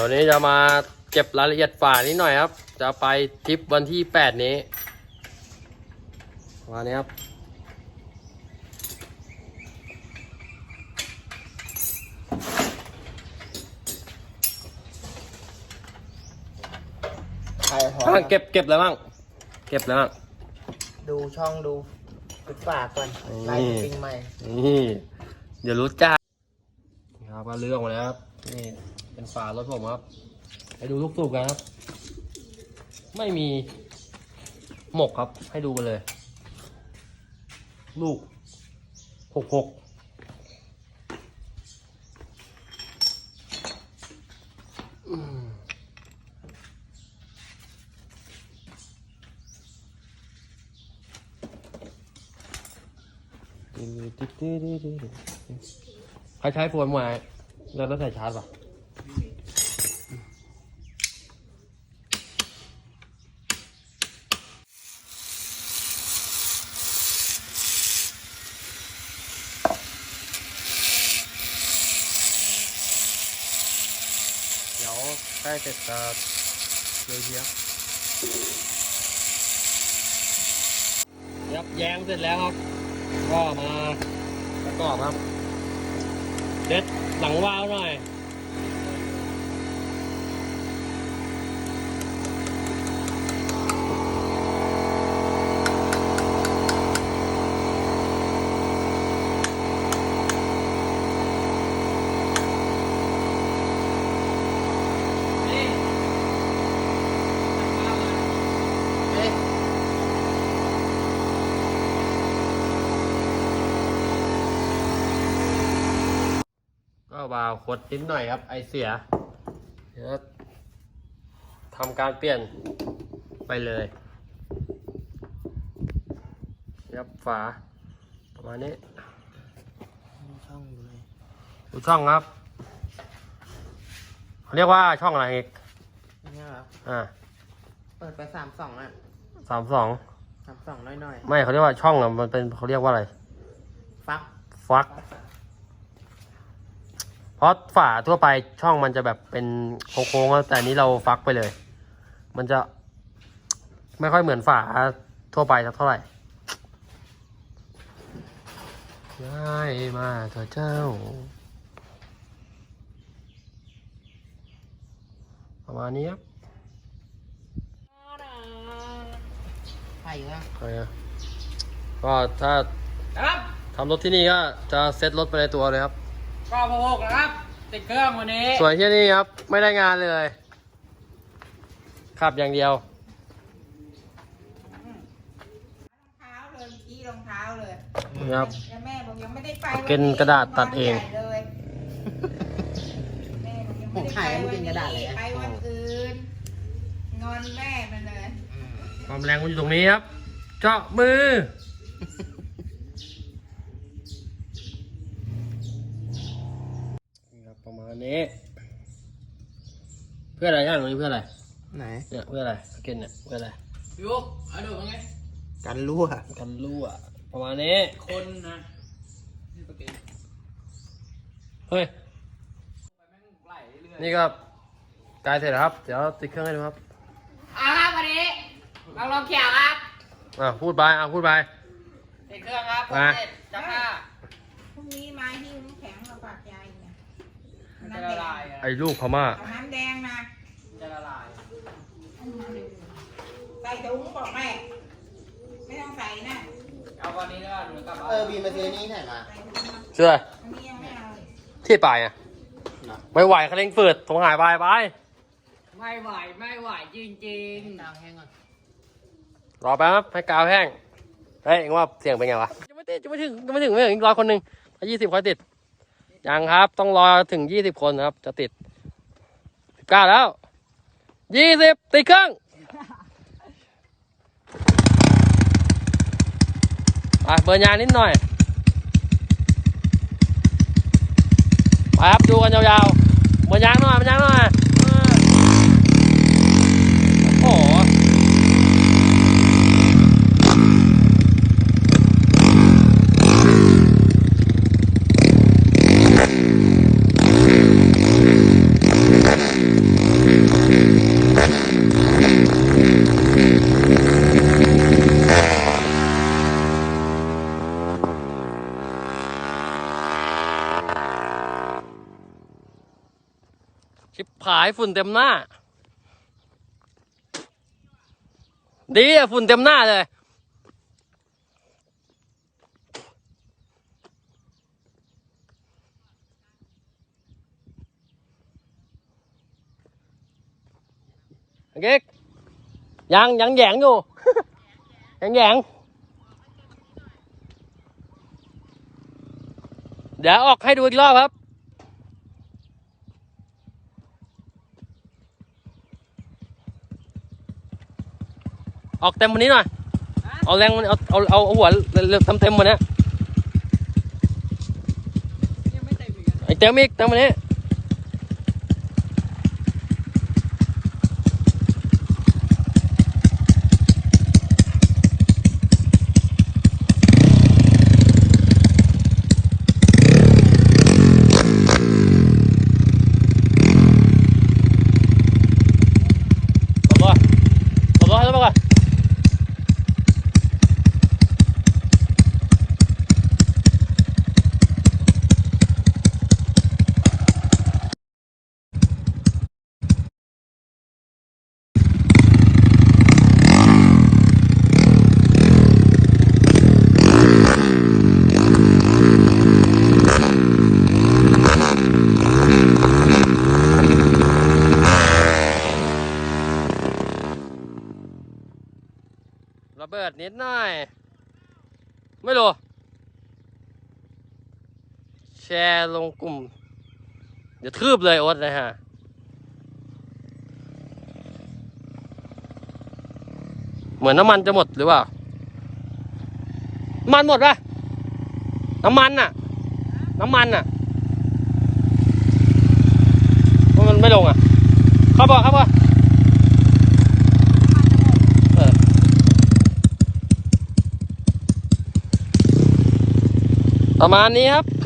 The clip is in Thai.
ดี๋ยวนี้จะมาเก็บรายละเอียดฝานิดหน่อยครับ จะไปทริปวันที่แปดนี้วันนี้ครับใครพอข้างเก็บเก็บอะไรบ้าง เก็บอะไรบ้าง ดูช่องดูปิดฝากก่อนนี่ไล่สปริงใหม่ นี่ เดี๋ยวรู้จักนี่ครับก็เลือกมาแล้วครับ นี่ เป็นฝารถผมครับ ไปดูลูกสูบกันครับ ไม่มีหมกครับ ให้ดูกันเลย ลูกหกหกใครใช้โฟนมาแล้วต้องใส่ชาร์จป่ะ เดี๋ ใกล้เสร็จเลยเดียวยับแยงเสร็จแล้วครับ ก็มาประกอบครับ เด็ดหลังวาล์วหน่อย ก็วาล์วคดนิดหน่อยครับ ไอเสียเดี๋ยวทำการเปลี่ยนไปเลยยับฝาประมาณนี้ดูช่องดูเลยดูช่องครับเขาเรียกว่าช่องอะไรอีกเนี่ยเหรออ่าเปิดไปสามสองอะสามสองสามสองน้อยไม่เขาเรียกว่าช่องอะมันเป็นเขาเรียกว่าอะไรๆฟัก ฟัก เพราะฝาทั่วไปช่องมันจะแบบเป็นโค้งๆแล้วแต่อันนี้เราฟักไปเลย มันจะไม่ค่อยเหมือนฝาทั่วไปสักเท่าไหร่ย้ายมาเถอะเจ้า ประมาณนี้ครับใช่เหรอเอาไงก็ถ้าครับทำรถที่นี่ก็จะเซ็ตรถไปในตัวเลยครับ ก็พกนะครับ ติดเครื่องวันนี้ส่วนที่นี่ครับ ไม่ได้งานเลย ขับอย่างเดียว รองเท้าเลยชี้รองเท้าเลยครับ แล้วแม่บอกยังไม่ได้ไปเก็นกระดาษตัดเอง วันใหญ่เลยแม่บอกยังไม่ได้ไปวันนี้ไปวันอื่นงอนแม่มันเลย ความแรงมันอยู่ตรงนี้ครับ เจาะมือ นี่ครับประมาณ นี้ เพื่ออะไรย่างตรงนี้เพื่ออะไร ไหน เนี่ยเพื่ออะไรสเก็นเนี่ยเพื่ออะไรยุกเอาดูไงกันรั่วกันรั่วประมาณนี้ คนนะนี่ปกติเฮ้ยไปแม่งไหลเรื่อยนี่ก็กลายเสร็จแล้วครับ เดี๋ยวติดเครื่องให้ดูครับอะครับวันนี้ลองลองเขียวครับอะพูดไปอะพูดไป ติดเครื่องครับมาเสร็จจับผ้าพรุ่งนี้มาหิ้ว จะละลายอะไอ้ลูกพม่า เอาน้ำแดงนะจะละลาย ใส่ถุงบอกแม่ ไม่ต้องใส่นะเอาวันนี้แล้วหนูกลับบ้านเออบีมาซื้อนี้ไหนมา ใส่ถุงมาเชื่ออันนี้ยังไม่เอาเลยที่ปลายอะไม่ไหวเขาเร่งฝืดตรงหายไปไปไม่ไหวไม่ไหวจริงๆนางแห้งก่อนรอแป๊บครับให้กาวแห้ง เฮ้ยเอ็งว่าเสียงเป็นไงวะจะไม่ติดจะไม่ถึงจะไม่ถึงไม่ถึงรอคนหนึ่งถ้ายี่สิบค่อยติด ยังครับ ต้องรอถึงยี่สิบคนครับ จะติดสิบเก้าแล้วยี่สิบติดเครื่องไปเบิร์ยางนิดหน่อย ไปครับ ดูกันยาวๆเบิร์ยางหน่อยเบิร์ยางหน่อย ชิบหายฝุ่นเต็มหน้า ดีอะฝุ่นเต็มหน้าเลย เก๊กยังยังแหยงอยู่ ยังแหยงเดี๋ยวออกให้ดูอีกรอบครับ ออกเต็มวันนี้หน่อย เอาแรงมันเอาเอาเอาเอาหัวเร็วๆทำเต็มวันนี้ยังไม่เต็มอีกอะไอ้เต็มอีกเต็มวันนี้ บอกก่อนบอกก่อนแล้วบอกก่อนระ เบิดนิดหน่อย ไม่รู้ แชร์ลงกลุ่ม เดี๋ยวทืบเลยโอ๊ตนะฮะเหมือนน้ำมันจะหมดหรือเปล่า น้ำมันหมดปะน้ำมันน่ะ น้ำมันน่ะมันไม่ลงอะ เข้าป่ะเข้าป่ะเออ ประมาณนี้ครับ